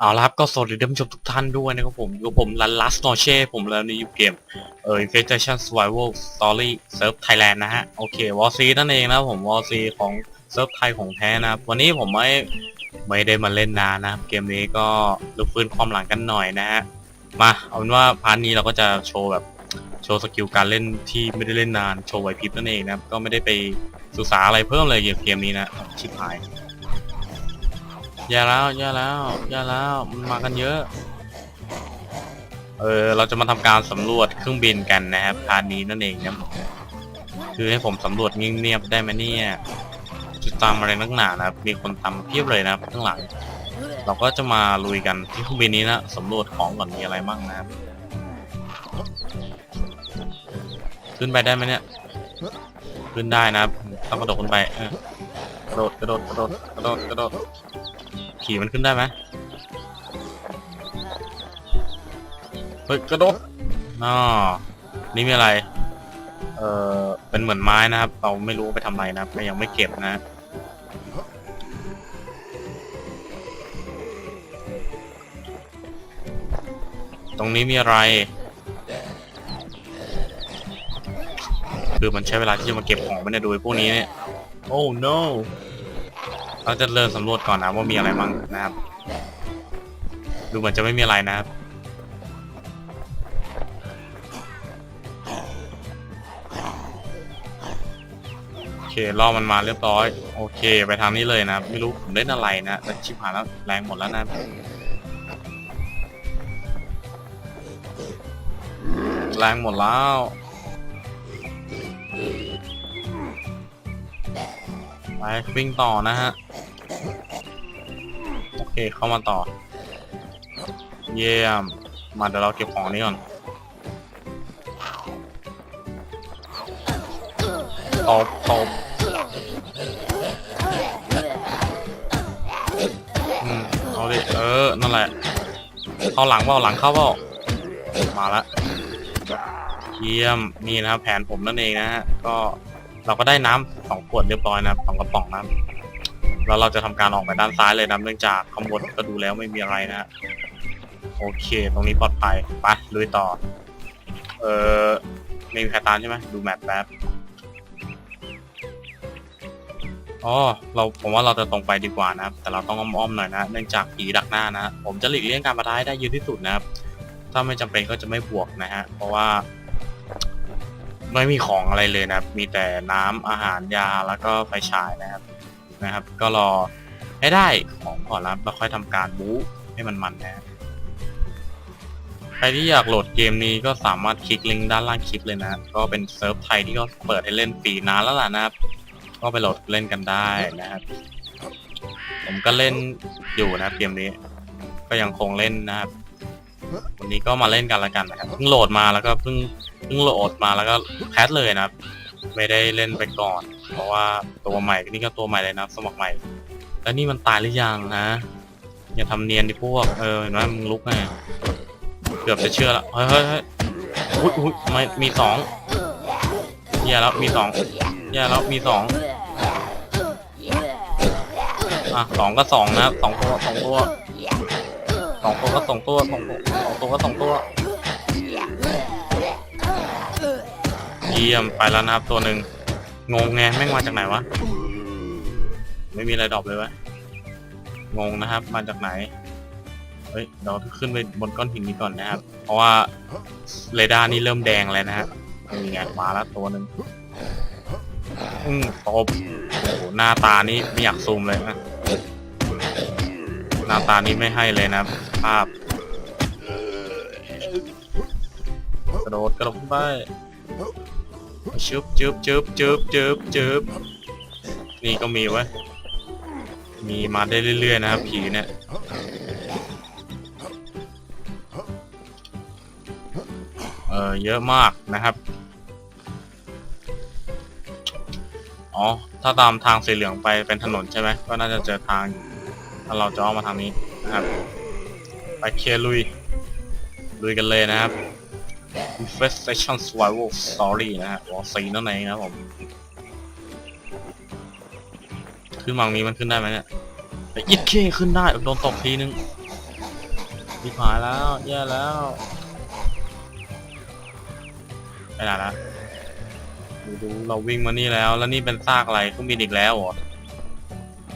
เอาละครับก็สวัสดีท่านผู้ชมทุกท่านด้วยนะครับผมอยู่ผมลันลัสโนเช่ผมแล้วในอยู่เกมเอ่อ Infestation Survival Story Surf Thailand นะฮะ โอเควอซีนั่นเองนะผมวอซีของเซิร์ฟไทยของแท้นะครับ วันนี้ผมไม่ไม่ได้มาเล่นนานนะครับ เกมนี้ก็รื้อฟื้นความหลังกันหน่อยนะฮะ มาเอาเป็นว่าพาร์ทนี้เราก็จะโชว์แบบโชว์สกิลการเล่นที่ไม่ได้เล่นนานโชว์ไหวพริบนั่นเองนะครับก็ไม่ได้ไปศึกษาอะไรเพิ่มเลยเกี่ยวกับเกมนี้นะชิบหาย อย่าแล้วอย่าแล้วอย่าแล้วมันมากันเยอะ เออเราจะมาทำการสำรวจเครื่องบินกันนะครับพาร์ทนี้นั่นเองนะคือให้ผมสำรวจเงียบๆได้ไหมเนี่ยจะตามอะไรนักหนานะครับมีคนตามเพียบเลยนะครับข้างหลัง เราก็จะมาลุยกันที่เครื่องบินนี้นะสำรวจของก่อนมีอะไรบ้างนะครับ ขึ้นไปได้ไหมเนี่ย ขึ้นได้นะครับต้องกระโดดขึ้นไปกระโดดกระโดดกระโดดกระโดดกระโดด ขี่มันขึ้นได้ไหมเฮ้ยกระโดดน่อนี่มีอะไร เออเป็นเหมือนไม้นะครับ เราไม่รู้ว่าไปทำอะไรนะครับยังไม่เก็บนะ ตรงนี้มีอะไร คือมันใช้เวลาที่จะมาเก็บของไม่ได้ดูไอ้พวกนี้เนี่ย โอ้ no เราจะเริ่มสำรวจก่อนนะว่ามีอะไรบ้างนะครับ ดูเหมือนจะไม่มีอะไรนะครับ โอเคล่อมันมาเรียบร้อย โอเค ไปทางนี้เลยนะครับ ไม่รู้ผมเล่นอะไรนะแต่ชิบหายแล้วแรงหมดแล้วนะแรงหมดแล้ว ไปวิ่งต่อนะฮะ โอเคเข้ามาต่อ เยี่ยม มาเดี๋ยวเราเก็บของนี้ก่อน ตบตบอืมเอาดิ เออ นั่นแหละ เข้าหลังเปล่าหลังเข้าเปล่ามาละ เยี่ยม นี่นะครับแผนผมนั่นเองนะฮะ ก็ เราก็ได้น้ำสองขวดเรียบร้อยนะครับสองกระป๋องน้ำแล้วเราจะทำการออกไปด้านซ้ายเลยนะเนื่องจากข้างบนก็ดูแล้วไม่มีอะไรนะฮะโอเค ตรงนี้ปลอดภัยไปลุยต่อ เออไม่มีใครตามใช่ไหมดูแมปแป๊บอ๋อเราผมว่าเราจะตรงไปดีกว่านะครับ แต่เราต้องอ้อมๆหน่อยนะเนื่องจากผีดักหน้านะ ผมจะหลีกเลี่ยงการประทะให้ได้เยอะที่สุดนะครับ ถ้าไม่จำเป็นก็จะไม่บวกนะฮะ เพราะว่า ไม่มีของอะไรเลยนะครับ มีแต่น้ำอาหารยาแล้วก็ไฟฉายนะครับนะครับ ก็รอให้ได้ของก่อนแล้วเราค่อยทำการบู๊ให้มันมันนะฮะใครที่อยากโหลดเกมนี้ก็สามารถคลิกลิงก์ด้านล่างคลิปเลยนะก็เป็นเซิร์ฟไทยที่ก็เปิดให้เล่นฟรีนานแล้วล่ะนะครับ ก็ไปโหลดเล่นกันได้นะครับ ผมก็เล่นอยู่นะครับเกมนี้ ก็ยังคงเล่นนะครับ วันนี้ก็มาเล่นกันละกันนะครับเพิ่งโหลดมาแล้วก็เพิ่ง โหลดมาแล้วก็แพทเลยนะครับ ไม่ได้เล่นไปก่อน เพราะว่าตัวใหม่นี่ก็ตัวใหม่เลยนะสมัครใหม่ แล้วนี่มันตายหรือยังนะอย่าทำเนียนดิพวกเออเห็นไหมมึงลุกไงเกือบจะเชื่อล้วเฮ้ยเฮ้ยเฮ้ยอุ้ยอุ้ยไม่มีสองแย่แล้วมีสองแย่แล้วมีสองอะสองก็สองนะสองตัวสองตัวสองตัวก็สองตัวสองตัวสองตัวก็สองตัว เยี่ยมไปแล้วนะครับตัวหนึ่งงงไงแม่งมาจากไหนวะ ไม่มีอะไรดรอปเลยวะงงนะครับ มาจากไหน เฮ้ยเราขึ้นไปบนก้อนหินนี้ก่อนนะครับ เพราะว่าเรดาร์นี่เริ่มแดงแล้วนะฮะนี่ไงมาแล้วตัวหนึ่งอืมตบโอ้โหหน้าตานี่ไม่อยากซูมเลยนะหน้าตานี้ไม่ให้เลยนะภาพกระโดดกระโดดไป ชึบจึบจึบจึบจึบจึบนี่ก็มีว้ยมีมาได้เรื่อยๆนะครับผีเนี่ยเออเยอะมากนะครับ อ๋อ ถ้าตามทางสีเหลืองไปเป็นถนนใช่ไหม ก็น่าจะเจอทาง ถ้าเราจะอ้อมมาทางนี้นะครับ ไปเคลุย ลุยกันเลยนะครับ Infestation Survival Story นะฮะวอซีนั่นเองนะผม ขึ้นมาตรงนี้มันขึ้นได้ไหมเนี่ยแต่ยิดเคขึ้นได้โดนตกทีนึงที่หายแล้วแย่แล้วไปไหนละดูดูเราวิ่งมานี่แล้ว แล้วนี่เป็นซากอะไรเครื่องบินอีกแล้วเหรอ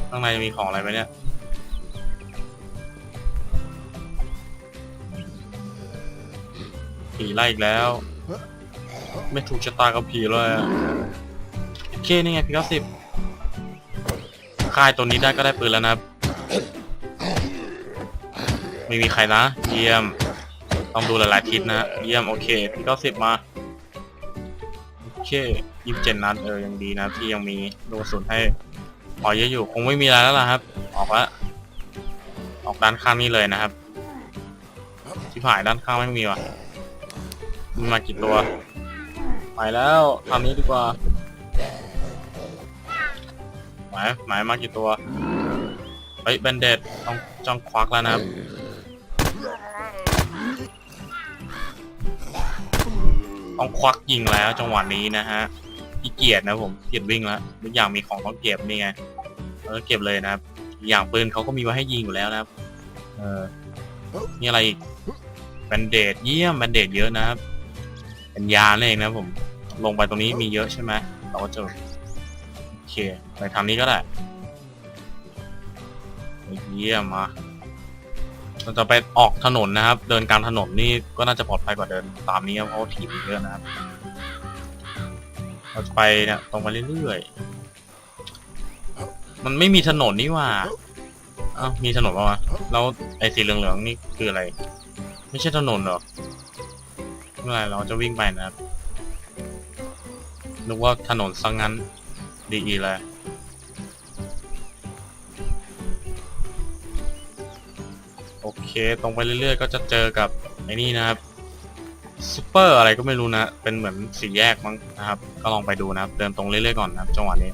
ข้างในมีของอะไรไหมเนี่ย ผีไล่อีกแล้ว ไม่ถูกชะตากับผีเลยอะโอเคนี่ไงพีเก้าสิบค่ายตัวนี้ได้ก็ได้ปืนแล้วนะครับ ไม่มีใครนะ เยี่ยม ต้องดูหลายๆทิศนะ เยี่ยม โอเค พีเก้าสิบมา โอเคยี่สิบเจ็ดนัดเออยังดีนะที่ยังมีลูกกระสุนให้พอเยอะอยู่คงไม่มีอะไรแล้วล่ะครับ ออกละออกด้านข้างนี้เลยนะครับที่ผ่ายด้านข้างไม่มีว่ะ มันมากี่ตัว ไปแล้วทำนี้ดีกว่า หมายหมายมากี่ตัวเฮ้ยแบนเดดต้องจ้องควักแล้วนะครับต้องควักยิงแล้วจังหวะนี้นะฮะขี้เกียจนะผมขี้เกียจวิ่งแล้วทุกอย่างมีของต้องเก็บนี่ไงเออเก็บเลยนะครับอีกอย่างปืนเขาก็มีไว้ให้ยิงอยู่แล้วนะครับ เออนี่อะไรอีกแบนเดดเยี่ยมแบนเดดเยอะนะครับ เป็นยาเองนะผม ลงไปตรงนี้มีเยอะใช่ไหมเราก็จะโอเคไปทางนี้ก็ได้เยี่ยมมาเราจะไปออกถนนนะครับ เดินกลารถนนนี่ก็น่าจะปลอดภัยกว่าเดินตามนี้เพราะถีบมันเยอะนะครับ เราจะไปเนี่ยตรงไปเรื่อยๆ มันไม่มีถนนนี่ว่าอ้าวมีถนนปะวะแล้วไอ้สีเหลืองๆนี่คืออะไร ไม่ใช่ถนนเหรอ ไม่เป็นไรเราจะวิ่งไปนะครับนึกว่าถนนซะงงั้น ดีๆเลยโอเค ตรงไปเรื่อยๆ ก็จะเจอกับไอ้นี่นะครับซูเปอร์อะไรก็ไม่รู้นะ เป็นเหมือนสี่แยกมั้งนะครับ ก็ลองไปดูนะครับ เดินตรงเรื่อยๆก่อนนะครับ จังหวะนี้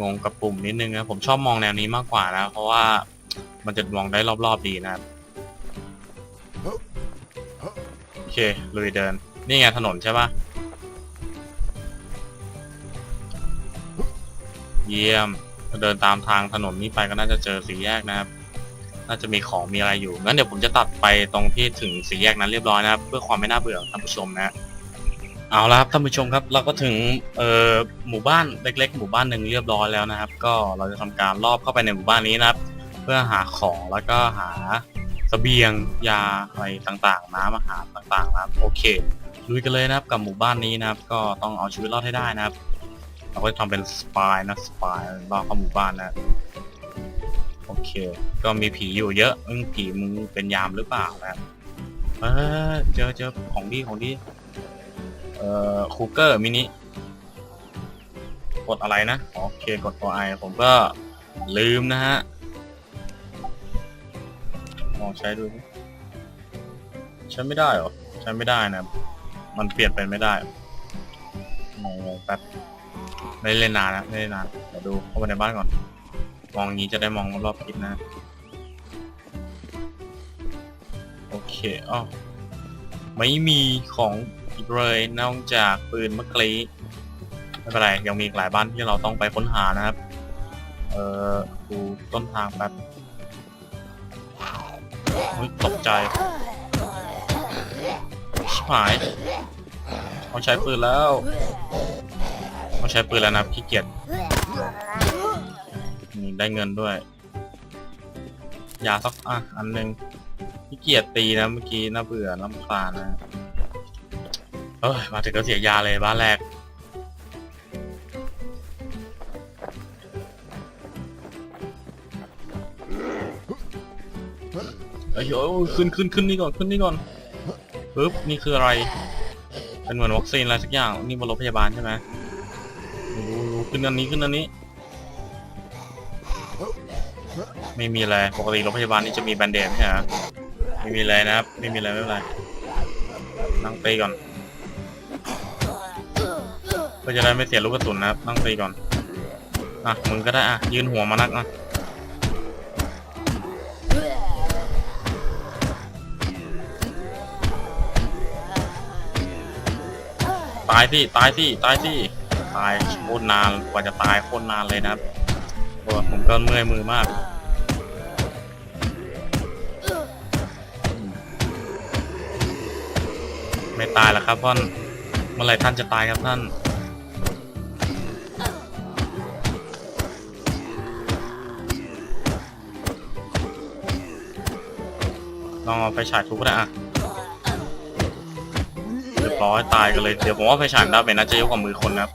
งงกับปุ่มนิดนึงนะ ผมชอบมองแนวนี้มากกว่านะ เพราะว่ามันจะมองได้รอบๆดีนะครับ โอเค ลุยเดิน นี่ไงถนนใช่ปะเยี่ยม เดินตามทางถนนนี้ไปก็น่าจะเจอสี่แยกนะครับ น่าจะมีของมีอะไรอยู่ งั้นเดี๋ยวผมจะตัดไปตรงที่ถึงสี่แยกนั้นเรียบร้อยนะครับ เพื่อความไม่น่าเบื่อท่านผู้ชมนะ เอาละครับท่านผู้ชมครับ เราก็ถึงเอ่อหมู่บ้านเล็ก ๆ หมู่บ้านหนึ่งเรียบร้อยแล้วนะครับ ก็เราจะทำการลอบเข้าไปในหมู่บ้านนี้นะครับ เพื่อหาของแล้วก็หา เบียงยาอะไรต่างๆ น้ำอาหารต่างๆนะครับโอเคลุยกันเลยนะครับกับหมู่บ้านนี้นะครับ ก็ต้องเอาชีวิตรอดให้ได้นะครับ เราก็จะทำเป็นสปายนะสปายรอดเข้าหมู่บ้านนะโอเค ก็มีผีอยู่เยอะมึงผีมึงเป็นยามหรือเปล่านะเออเจอเจอของดีของดีเอ่อคูเกอร์มินิกดอะไรนะ โอเคกดตัวไอผมก็ลืมนะฮะ องใช้ดูสิใช้ไม่ได้หรอ ใช้ไม่ได้นะ มันเปลี่ยนเป็นไม่ได้งงๆแป๊บไม่เล่นนานนะไม่ได้นนานเดี๋ยวดูเข้าไปในบ้านก่อน มองงนี้จะได้มองรอบๆทิศนะ โอเคอ๋อไม่มีของอีกเลยนอกจากปืนเมื่อกี้ไม่เป็นไรยังมีอีกหลายบ้านที่เราต้องไปค้นหานะครับ เอ่อดูต้นทางแป๊บ ตกใจชิบหายเขาใช้ปืนแล้วเขาใช้ปืนแล้วนะขี้เกียจนี่ได้เงินด้วยยาสักอะอันหนึ่งขี้เกียจตีนะเมื่อกี้น่าเบื่อน้ำคลานนะเอ้ยมาถึงก็เสียยาเลยบ้านแรก เยโอ้ยขึ้นขึ้นขึ้นนี่ก่อนขึ้นนี่ก่อนปึ๊บนี่คืออะไร เป็นเหมือนวัคซีนอะไรสักอย่างนี่บนรถพยาบาลใช่ไหมดูดูขึ้นอันนี้ขึ้นอันนี้ ไม่มีอะไรปกติรถพยาบาลนี่จะมีแบนเดดใช่ไหมไม่มีอะไรนะครับ ไม่มีอะไรไม่เป็นไรนั่งตีก่อนเพื่อจะได้ไม่เสียลูกกระสุนนะครับนั่งตีก่อนอะมึงก็ได้อะยืนหัวมานักอะ ตายที่ตายที่ตายที่ตายโคตรนานกว่าจะตายโคตรนานเลยนะครับผมก็เมื่อยมือมากไม่ตายแล้วครับท่านเมื่อไรท่านจะตายครับท่าน ลองเอาไปฉายทุกข์ก็ได้อะ ร้อยตายกันเลยเดี๋ยวผมว่าไฟฉายดาเมจน่าจะเยอะกว่ามือคนนะครับ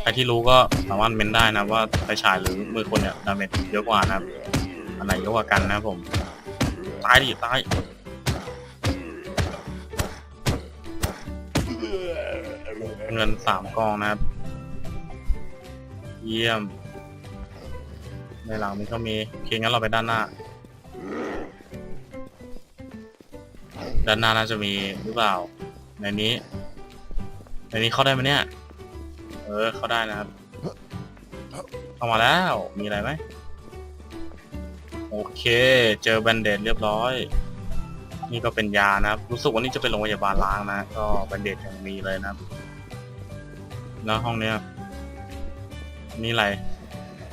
ใครที่รู้ก็สามารถเมนได้นะว่าไฟฉายหรือมือคนเนี่ยดาเมจเยอะกว่านะครับอันไหนเยอะกว่ากันนะผมตายดิตายเงินสามกองนะครับ เยี่ยม ในหลังนี้ก็มีโอเคงั้นเราไปด้านหน้า ด้านหน้าน่าจะมีหรือเปล่า ในนี้ ในนี้เข้าได้ไหมเนี่ย เออ เข้าได้นะครับ เข้ามาแล้ว มีอะไรไหม โอเค เจอแบนเดดเรียบร้อย นี่ก็เป็นยานะครับ รู้สึกว่านี่จะเป็นโรงพยาบาลล้างนะ ก็แบนเดดยังมีเลยนะครับ แล้วห้องเนี้ย นี่อะไร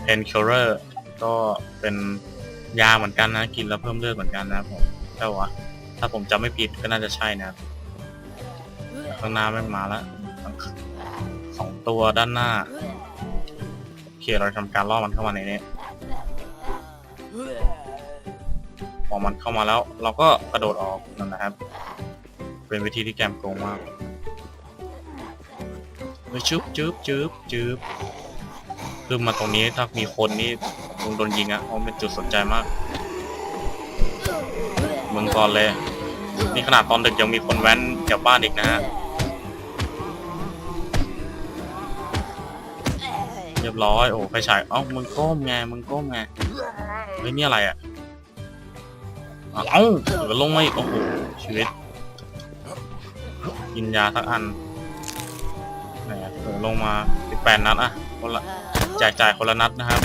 painkiller ก็เป็นยาเหมือนกันนะ กินแล้วเพิ่มเลือดเหมือนกันนะครับผมใช่ปะถ้าผมจำไม่ผิดก็น่าจะใช่นะครับ ข้างหน้าไม่งมาแล้วสองตัวด้านหน้าโอเคเราทำการล่อมันเข้ามาในนี้พอมันเข้ามาแล้ว เราก็กระโดดออกนั่นนะครับ เป็นวิธีที่แกมโกงมากเฮ้ยจุ๊บจุ๊บจุ๊บจุ๊บคือมาตรงนี้ถ้ามีคนนี่คงโดนยิงอะเพราะเป็นจุดสนใจมากมึงก่อนเลย นี่ขนาดตอนดึกยังมีคนแว้นแถวบ้านอีกนะฮะ ยบร้อยโอ้ไฟฉายเอ้ามึงก้มไงมึงก้มไงเฮ้ยนี่อะไรอะเอ้าเดี๋ยวลงมาอีกโอ้โหชีวิต กินยาสักอันไหนอะเดี๋ยวลงมาสิบแปดนัดอะคนละแจกจ่ายคนละนัดนะครับ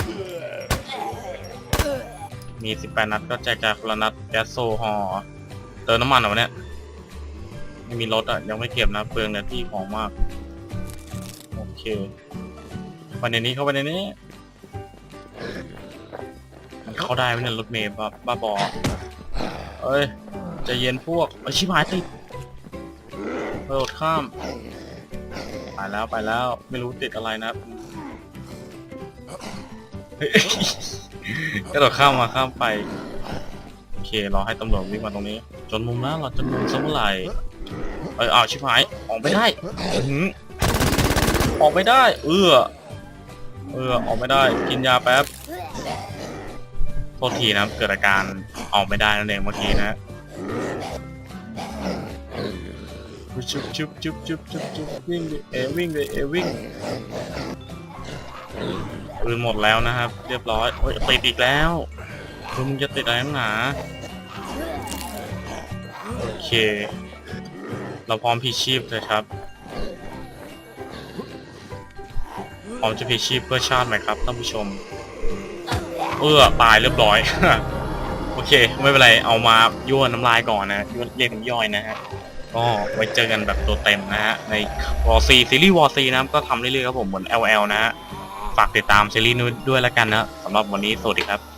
มีสิบแปดนัดก็แจกจ่ายคนละนัดแก๊สโซฮอเติมน้ำมันเหรอเนี่ยไม่มีรถอะยังไม่เก็บนะเปลืองเนื้อที่ของมาก โอเค ไปในนี้เข้าไปในนี้ มันเข้าได้ไหมเนี่ยรถเมย์บ้าบ้าบอเอ้ยใจะเย็นพวกไอชิบหายติดกระโดดข้าม ไปแล้วไปแล้วไม่รู้ติดอะไรนะกระโดดข้ามมาข้ามไปโอเครอให้ตำรวจวิ่งมาตรงนี้ จนมุมแล้วเราจะมุมสักเมื่อไหร่เอ้ยอ้าวชิบหายออกไม่ได้ออหือออกไม่ได้ เอื้อ เออออกไม่ได้กินยาแป๊บโทษทีนะเกิดอาการออกไม่ได้นั่นเองเมื่อกี้นะชุบชุบชุบชุบชุบชุบวิ่งดิเอวิ่งดิเอวิ่งปืนหมดแล้วนะครับ เรียบร้อยโอ้ยติดอีกแล้วคือมึงจะติดอะไรนักหนาโอเค เราพร้อมพีชีพเลยครับ พร้อมจะพีชีพเพื่อชาติไหมครับท่านผู้ชม เออตายเรียบร้อย โอเค ไม่เป็นไร เอามายั่วน้ำลายก่อนนะยั่วเรียกน้ำย่อยนะฮะ ก็ไว้เจอกันแบบตัวเต็มนะฮะ ในวอร์ซีซีรีส์วอร์ซีนะครับก็ทำเรื่อยๆครับผมเหมือน LL นะฮะ ฝากติดตามซีรีส์นู้นด้วยแล้วกันนะสำหรับวันนี้สวัสดีครับ